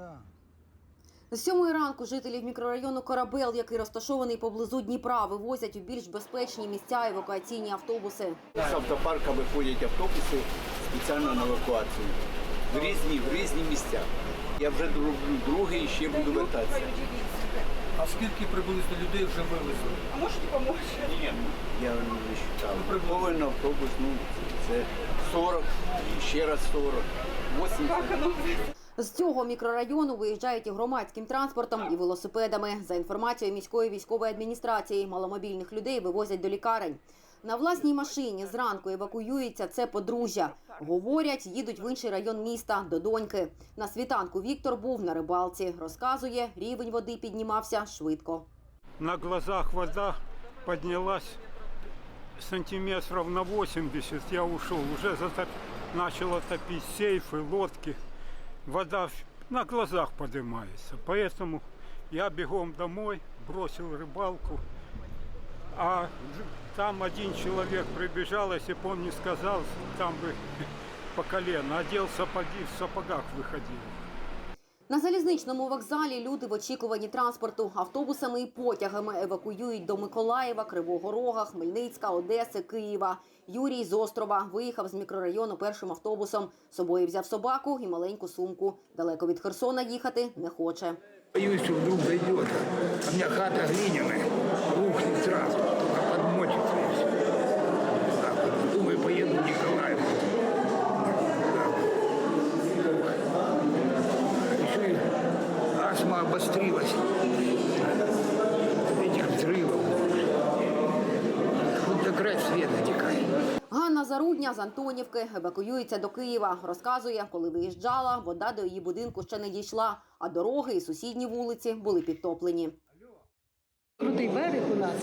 Да. З сьомої ранку жителів мікрорайону Корабел, який розташований поблизу Дніпра, вивозять у більш безпечні місця евакуаційні автобуси. З автопарка виходять автобуси спеціально на евакуацію. В різні, в різні місця. Я вже роблю другий і ще буду вертатися. А скільки приблизно людей вже вивезли? А можете допомогти? Ні, я не вважаю. Повинен автобус, ну це 40, ще раз 40, 80. З цього мікрорайону виїжджають і громадським транспортом, і велосипедами. За інформацією міської військової адміністрації, маломобільних людей вивозять до лікарень. На власній машині зранку евакуюється це подружжя. Говорять, їдуть в інший район міста до доньки. На світанку Віктор був на рибалці. Розказує, рівень води піднімався швидко. на глазах вода поднялась сантиметров на 80. Я ушел, уже затоп... начало топить сейфы, лодки Вода в- на глазах поднимается. Поэтому я бегом домой, бросил рыбалку. А ж- там один человек прибежал, если бы он не сказал, там бы по колено. Одел сапоги, в сапогах выходил. На залізничному вокзалі люди в очікуванні транспорту автобусами і потягами евакуюють до Миколаєва, Кривого Рога, Хмельницька, Одеси, Києва. Юрій з острова виїхав з мікрорайону першим автобусом. З собою взяв собаку і маленьку сумку. Далеко від Херсона їхати не хоче. Боюсь, что вдруг. А у меня хата глиняная, рухнет сразу, только подмочится астма обострилась этих взрывов. Хоть до край света текает. Ганна Зарудня з Антонівки евакуюється до Києва. Розказує, коли виїжджала, вода до її будинку ще не дійшла, а дороги і сусідні вулиці були підтоплені. Крутий берег у нас,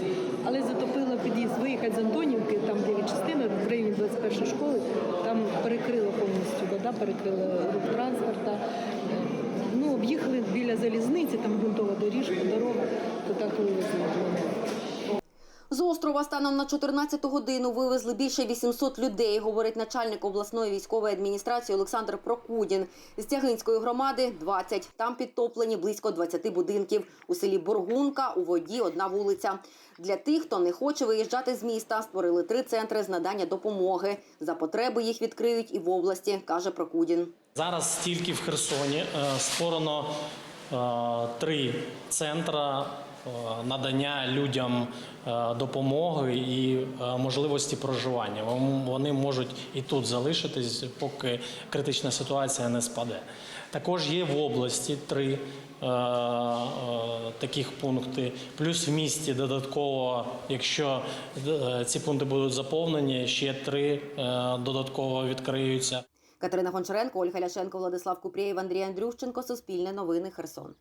але затопило під'їзд. Виїхати з Антонівки, там де від частини, в районі 21 школи, там перекрило повністю вода, перекрила рух транспорта. Ну, об'їхали залізниці, там ґрунтова доріжка, дорога, то так вивезли. З острова станом на 14 годину вивезли більше 800 людей, говорить начальник обласної військової адміністрації Олександр Прокудін. З Тягинської громади 20. Там підтоплені близько 20 будинків. У селі Боргунка у воді одна вулиця. Для тих, хто не хоче виїжджати з міста, створили три центри з надання допомоги. За потреби їх відкриють і в області, каже Прокудін. Зараз тільки в Херсоні е, створено три центра е, надання людям е, допомоги і е, можливості проживання. Вони можуть і тут залишитись, поки критична ситуація не спаде. Також є в області три е, е, таких пункти. Плюс в місті додатково, якщо е, ці пункти будуть заповнені, ще три е, додатково відкриються. Катерина Гончаренко, Ольга Ляшенко, Владислав Купрєєв, Андрій Андрющенко. Суспільне новини. Херсон.